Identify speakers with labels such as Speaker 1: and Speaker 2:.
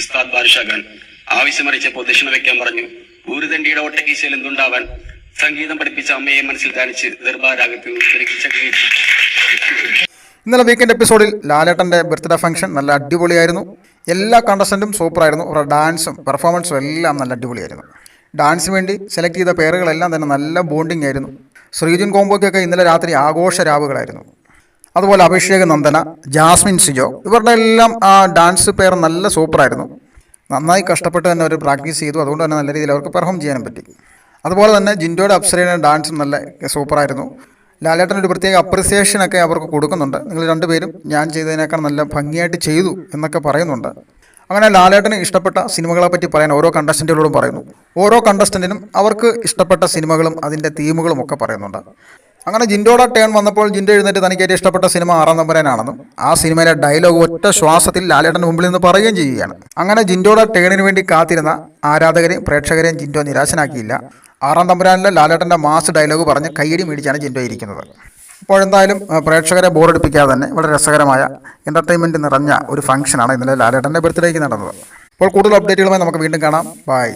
Speaker 1: ഉസ്താദ് ബാദ്ഷാ ഖാൻ ആവശ്യമറിയിച്ചപ്പോൾ ദക്ഷിണ വെക്കാൻ പറഞ്ഞു. ഊരുതണ്ടിയുടെ ഒട്ടകീശയിൽ എന്തുണ്ടാവാൻ സംഗീതം പഠിപ്പിച്ച അമ്മയെ മനസ്സിൽ ധ്യാനിച്ച് ദർബാരാഗത്തിൽ
Speaker 2: ഇന്നലെ വീക്കെൻഡ് എപ്പിസോഡിൽ ലാലേട്ടന്റെ ബർത്ത്ഡേ ഫംഗ്ഷൻ നല്ല അടിപൊളിയായിരുന്നു. എല്ലാ കണ്ടസ്റ്റന്റും സൂപ്പറായിരുന്നു. അവരുടെ ഡാൻസും പെർഫോമൻസും എല്ലാം നല്ല അടിപൊളിയായിരുന്നു. ഡാൻസിന് വേണ്ടി സെലക്ട് ചെയ്ത പേരുകളെല്ലാം തന്നെ നല്ല ബോണ്ടിങ് ആയിരുന്നു. ശ്രീജുൻ കോമ്പോയ്ക്കൊക്കെ ഇന്നലെ രാത്രി ആഘോഷ രാവുകളായിരുന്നു അതുപോലെ അഭിഷേക് നന്ദന ജാസ്മിൻ സിജോ ഇവരുടെ എല്ലാം ആ ഡാൻസ് പേർ നല്ല സൂപ്പറായിരുന്നു. നന്നായി കഷ്ടപ്പെട്ട് തന്നെ അവർ പ്രാക്ടീസ് ചെയ്തു. അതുകൊണ്ട് തന്നെ നല്ല രീതിയിൽ അവർക്ക് പെർഫോം ചെയ്യാനും പറ്റി. അതുപോലെ തന്നെ ജിൻഡോയുടെ അപ്സരയുടെ ഡാൻസും നല്ല സൂപ്പറായിരുന്നു. ലാലേട്ടനൊരു പ്രത്യേക അപ്രിസിയേഷൻ ഒക്കെ അവർക്ക് കൊടുക്കുന്നുണ്ട്. നിങ്ങൾ രണ്ടുപേരും ഞാൻ ചെയ്തതിനേക്കാൾ നല്ല ഭംഗിയായിട്ട് ചെയ്തു എന്നൊക്കെ പറയുന്നുണ്ട്. അങ്ങനെ ലാലേട്ടന് ഇഷ്ടപ്പെട്ട സിനിമകളെ പറ്റി പറയാൻ ഓരോ കണ്ടസ്റ്റന്റുകളോടും പറയുന്നു. ഓരോ കണ്ടസ്റ്റന്റിനും അവർക്ക് ഇഷ്ടപ്പെട്ട സിനിമകളും അതിന്റെ തീമുകളും ഒക്കെ പറയുന്നുണ്ട്. അങ്ങനെ ജിൻഡോയുടെ ടേൺ വന്നപ്പോൾ ജിൻഡോ എഴുന്നേറ്റ് തനിക്ക് ഏറ്റവും ഇഷ്ടപ്പെട്ട സിനിമ ആറാം നമ്പരനാണെന്നും ആ സിനിമയിലെ ഡയലോഗ് ഒറ്റ ശ്വാസത്തിൽ ലാലേട്ടന്റെ മുമ്പിൽ നിന്ന് പറയുകയും ചെയ്യുകയാണ്. അങ്ങനെ ജിൻഡോയുടെ ടേണിന് വേണ്ടി കാത്തിരുന്ന ആരാധകരെയും പ്രേക്ഷകരെയും ജിൻഡോ നിരാശനാക്കിയില്ല. ആറാം തമ്പുരാനിലെ ലാലേട്ടന്റെ മാസ് ഡയലോഗ് പറഞ്ഞ് കയ്യടി മേടിച്ചാണ് ജിൻഡോ ഇരിക്കുന്നത്. അപ്പോൾ എന്തായാലും പ്രേക്ഷകരെ ബോറടിപ്പിക്കാതെ തന്നെ വളരെ രസകരമായ എന്റർടൈൻമെന്റ് നിറഞ്ഞ ഒരു ഫംഗ്ഷനാണ് ഇന്നലെ ലാലേട്ടന്റെ ബർത്ത്ഡേക്ക് നടന്നത്. അപ്പോൾ കൂടുതൽ അപ്ഡേറ്റുകളുമായി നമുക്ക് വീണ്ടും കാണാം. ബൈ